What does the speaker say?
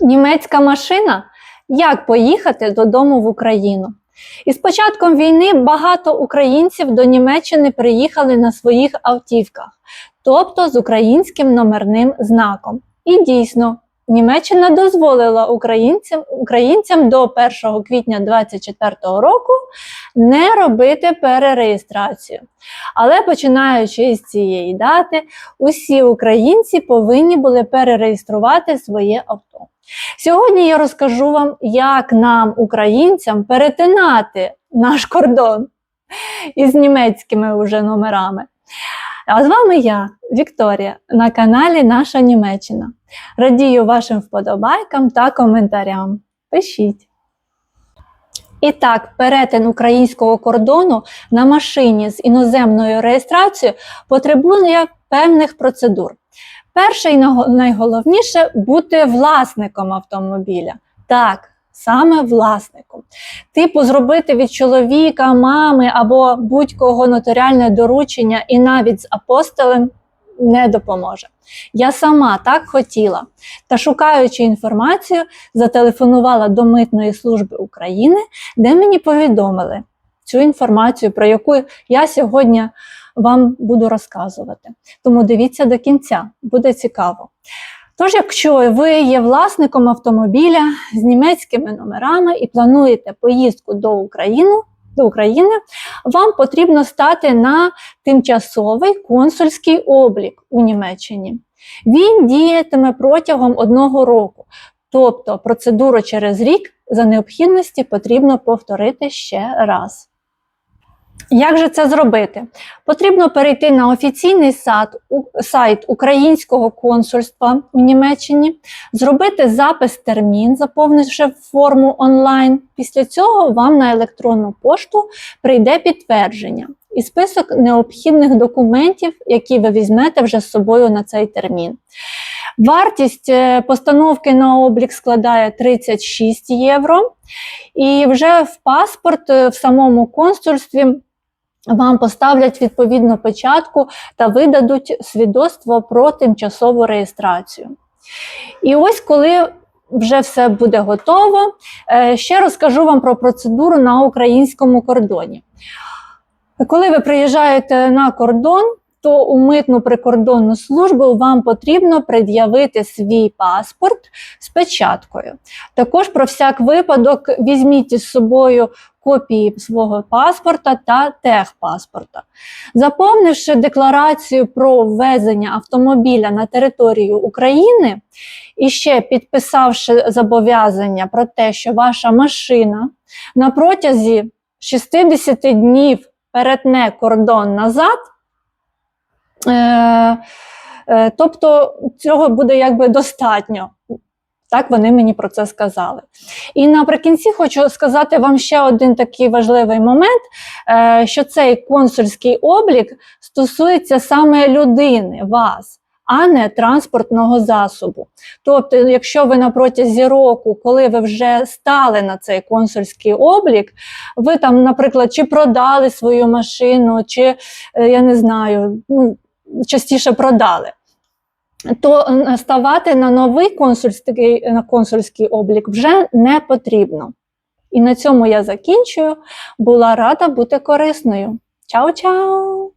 Німецька машина як поїхати додому в Україну? І з початком війни багато українців до Німеччини приїхали на своїх автівках, тобто з українським номерним знаком. І дійсно, Німеччина дозволила українцям, українцям до 1 квітня 2024 року не робити перереєстрацію. Але починаючи з цієї дати, усі українці повинні були перереєструвати своє авто. Сьогодні я розкажу вам, як нам, українцям, перетинати наш кордон із німецькими уже номерами. А з вами я, Вікторія, на каналі Наша Німеччина. Радію вашим вподобайкам та коментарям. Пишіть. І так, перетин українського кордону на машині з іноземною реєстрацією потребує певних процедур. Перше і найголовніше бути власником автомобіля. Так, саме власником. Типу, зробити від чоловіка, мами або будь-кого нотаріальне доручення і навіть з апостолем не допоможе. Я сама так хотіла. Та шукаючи інформацію, зателефонувала до Митної служби України, де мені повідомили цю інформацію, про яку я сьогодні вам буду розказувати. Тому дивіться до кінця, буде цікаво. Тож, якщо ви є власником автомобіля з німецькими номерами і плануєте поїздку до України, до України, вам потрібно стати на тимчасовий консульський облік у Німеччині. Він діятиме протягом одного року, тобто процедуру через рік за необхідності потрібно повторити ще раз. Як же це зробити? Потрібно перейти на офіційний сайт, Українського консульства у Німеччині, зробити запис термін, заповнивши форму онлайн. Після цього вам на електронну пошту прийде підтвердження і список необхідних документів, які ви візьмете вже з собою на цей термін. Вартість е, постановки на облік складає 36 євро, і вже в паспорт е, в самому консульстві вам поставлять відповідну печатку та видадуть свідоцтво про тимчасову реєстрацію. І ось коли вже все буде готово, е, ще розкажу вам про процедуру на українському кордоні. Коли ви приїжджаєте на кордон, то у митну прикордонну службу вам потрібно пред'явити свій паспорт з печаткою. Також про всяк випадок візьміть із собою копії свого паспорта та техпаспорта. Заповнивши декларацію про ввезення автомобіля на територію України і ще підписавши зобов'язання про те, що ваша машина на протязі 60 днів перетне кордон назад, тобто цього буде якби достатньо. Так вони мені про це сказали. І наприкінці хочу сказати вам ще один такий важливий момент, е, що цей консульський облік стосується саме людини, вас, а не транспортного засобу. Тобто, якщо ви на протязі року, коли ви вже стали на цей консульський облік, ви там, наприклад, чи продали свою машину, чи е, я не знаю, ну, частіше продали то е, ставати на новий консульський, на консульський облік вже не потрібно. І на цьому я закінчую. Була рада бути корисною. Чао-чао!